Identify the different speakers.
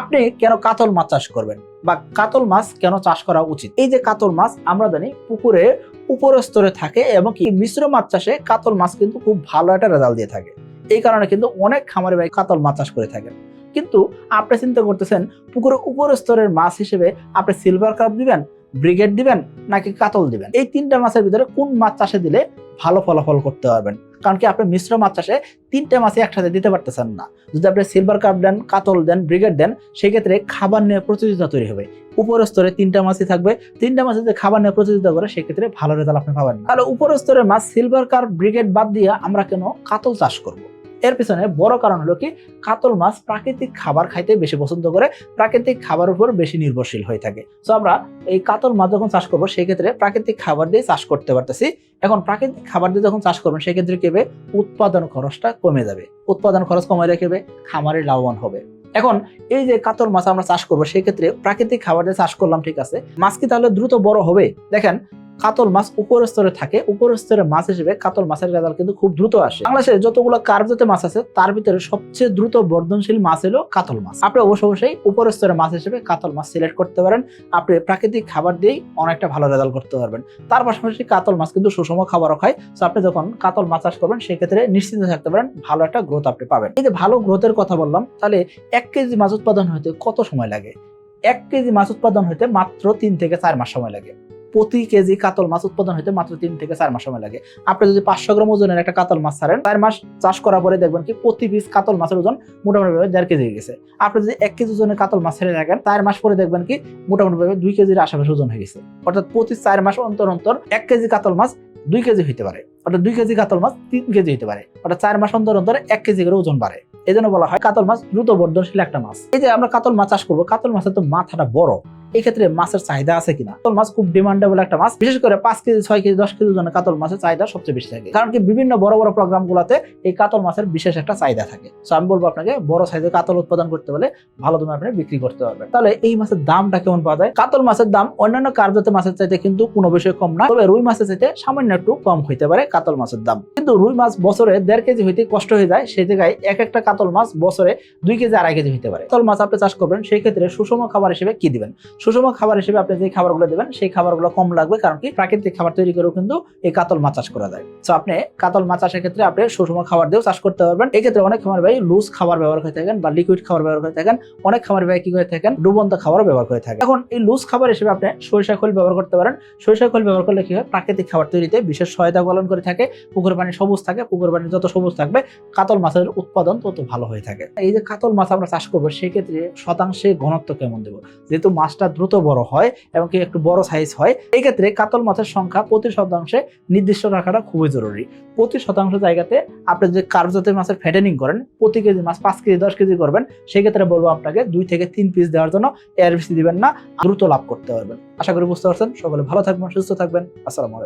Speaker 1: আপনি কেন কাতল মাছ চাষ করবেন? বা কাতল মাছ কেন চাষ করা উচিত? এই যে কাতল মাছ, আমরা জানি পুকুরে উপর স্তরে থাকে এবং কি মিশ্র মাছ চাষে কাতল মাছ কিন্তু খুব ভালো একটা রেজাল্ট দিয়ে থাকে। এই কারণে কিন্তু অনেক খামারে ভাই কাতল মাছ চাষ করে থাকেন। কিন্তু আপনি চিন্তা করতেছেন পুকুরের উপর স্তরের মাছ হিসেবে আপনি সিলভার কাপ দিবেন ব্রিগেড দিবেন, নাকি কাতল দিবেন? এই তিনটা মাছের ভিতরে কোন মাছ চাষে দিলে ভালো ফলাফল করতে পারবেন? কারণ কি আপনি মিশ্র মাছ চাষে তিনটা মাছই একসাথে দিতে পারতেছেন না। যদি আপনি সিলভার কাপ দেন, কাতল দেন ব্রিগেড দেন, সেক্ষেত্রে খাবার নিয়ে প্রতিযোগিতা তৈরি হবে। উপর স্তরে তিনটা মাছই থাকবে। তিনটা মাছ যদি খাবার নিয়ে প্রতিযোগিতা করে, সেক্ষেত্রে ভালো রেজাল্ট আপনি পাবেন তাহলে উপর স্তরের মাছ সিলভার কাপ ব্রিগেড বাদ দিয়ে আমরা কেন কাতল চাষ করব? এর পিছনে বড় কারণ হলো কি, কাতল মাছ প্রাকৃতিক খাবার খাইতে বেশি পছন্দ করে, প্রাকৃতিক খাবার উপর বেশি নির্ভরশীল হয়ে থাকে। তো আমরা এই কাতল মাছ যখন চাষ করব সেই ক্ষেত্রে প্রাকৃতিক খাবার দিয়ে চাষ করতে পারতেছি। এখন প্রাকৃতিক খাবার দিয়ে যখন চাষ করবেন, সেক্ষেত্রে কি হবে? উৎপাদন খরচটা কমে যাবে। উৎপাদন খরচ কমে রেখে খামারে লাভবান হবে। এখন এই যে কাতল মাছ আমরা চাষ করব সেই ক্ষেত্রে প্রাকৃতিক খাবার দিয়ে চাষ করলাম, ঠিক আছে। মাছ কি তাহলে দ্রুত বড় হবে? দেখেন কাতল মাছ উপর স্তরে থাকে উপর স্তরের মাছ হিসেবে কাতল মাছের রেজাল্ট কিন্তু খুব দ্রুত আসে। বাংলাদেশে যতগুলো কার্ভ জাতীয় মাছ আছে, তার ভিতরে সবচেয়ে দ্রুত বর্ধনশীল মাছ হলো কাতল মাছ। আপনি অবশ্য অবশ্যই উপর স্তরের মাছ হিসেবে কাতল মাছ সিলেক্ট করতে পারেন। আপনি প্রাকৃতিক খাবার দিয়েই অনেকটা ভালো রেজাল্ট করতে পারবেন। তার পাশাপাশি কাতল মাছ কিন্তু সুষম খাবারও খায়। তো আপনি যখন কাতল মাছ চাষ করবেন, সেক্ষেত্রে নিশ্চিন্ত থাকতে পারেন, ভালো একটা গ্রোথ আপনি পাবেন। এই যে ভালো গ্রোথের কথা বললাম, তাহলে এক কেজি মাছ উৎপাদন হতে কত সময় লাগে? এক কেজি মাছ উৎপাদন হতে মাত্র তিন থেকে চার মাস সময় লাগে। প্রতি কেজি কাতল মাছ উৎপাদন হতে মাত্র তিন থেকে চার মাস সময় লাগে। আপনি যদি পাঁচশো গ্রাম ওজনের একটা কাতল মাছ ছাড়েন, চার মাস চাষ করার পরে দেখবেন কি প্রতি পিস কাতল মাছের ওজন মোটামুটি ভাবে দেড় কেজি হয়ে গেছে। আপনি যদি এক কেজি ওজনের কাতল মাছ ছেড়ে রাখেন, চার মাস পরে দেখবেন কি মোটামুটি ভাবে দুই কেজির আশেপাশে ওজন হয়ে গেছে। অর্থাৎ প্রতি চার মাস অন্তর অন্তর এক কেজি কাতল মাছ দুই কেজি হইতে পারে। অর্থাৎ দুই কেজি কাতল মাছ তিন কেজি হইতে পারে। অর্থাৎ চার মাস অন্তর অন্তর এক কেজি করে ওজন বাড়ে। এই জন্য বলা হয় কাতল মাছ দ্রুত বর্ধনশীল একটা মাছ। এই যে আমরা কাতল মাছ চাষ করব, কাতল মাছের তো মাথাটা বড়। এই ক্ষেত্রে মাছের চাহিদা আছে কিনা? কাতল মাছ খুব ডিমান্ডেবল একটা মাছ। বিশেষ করে পাঁচ কেজি, ছয় কেজি, দশ কেজি ওজনের কাতল মাছের চাহিদা সবচেয়ে বেশি থাকে। কারণ কি বিভিন্ন বড় বড় প্রোগ্রাম গুলাতে এই কাতল মাছের বিশেষ একটা চাহিদা থাকে। তো আমি বলব আপনাকে, বড় সাইজের কাতল উৎপাদন করতে হলে ভালো দামে আপনি বিক্রি করতে পারবেন। তাহলে এই মাছের দামটা কেমন পাওয়া যায়? কাতল মাছের দাম অন্যান্য কার্যত মাছের চাইতে কিন্তু কোনো বিষয়ে কম না। তবে রুই মাছের চাইতে সামান্য একটু কম হইতে পারে কাতল মাছের দাম। কিন্তু রুই মাছ বছরে দেড় কেজি হইতে কষ্ট হয়ে যায়, সেই জায়গায় এক একটা কাতল মাছ বছরে দুই কেজি, আড়াই কেজি হইতে পারে। কাতল মাছ আপনি চাষ করবেন, সেই ক্ষেত্রে সুষম খাবার হিসেবে কি দিবেন? সুষম খাবার হিসেবে আপনি যে খাবারগুলো দেবেন, সেই খাবারগুলো কম লাগবে কারণ কি? প্রাকৃতিক খাবার তৈরি করেও কিন্তু এই কাতল মাছ চাষ করা যায়। তো আপনি কাতল মাছ চাষের ক্ষেত্রে আপনি সুষম খাবার দিয়েও চাষ করতে পারবেন। এক্ষেত্রে অনেক খামার ভাই লুজ খাবার ব্যবহার করে থাকেন বা লিকুইড খাবার ব্যবহার করে থাকেন। অনেক খামার ভাই কি করে থাকেন? ডুবন্ত খাবার ব্যবহার করে থাকেন। এখন এই লুজ খাবার হিসেবে আপনি সরিষা খোল ব্যবহার করতে পারেন। সরিষা খোল ব্যবহার করলে কি হয়? প্রাকৃতিক খাবার তৈরিতে বিশেষ সহায়তা পালন করে থাকে। পুকুর পানি সবুজ থাকে। পুকুর পানি যত সবুজ থাকবে, কাতল মাছের উৎপাদন তত ভালো হয়ে থাকে। এই যে কাতল মাছ আমরা চাষ করব, সেক্ষেত্রে শতাংশে ঘনত্ব কেমন দেবো? যেহেতু মাছটা দ্রুত বড় হয় এবং কি একটু বড় সাইজ হয়, এই ক্ষেত্রে কাতল মাছের সংখ্যা প্রতি শতাংশে নির্দিষ্ট রাখাটা খুবই জরুরি। প্রতি শতাংশ জায়গাতে আপনি যে কার্ভ জাতীয় মাছের ফ্যাটেনিং করেন, প্রতি কেজি মাছ পাঁচ কেজি, দশ কেজি করবেন, সেক্ষেত্রে বলব আপনাকে দুই থেকে তিন পিস দেওয়ার জন্য এর বেশি দিবেন না, দ্রুত লাভ করতে পারবেন। আশা করি বুঝতে পারছেন, সকলে ভালো থাকবেন, সুস্থ থাকবেন, আসসালামু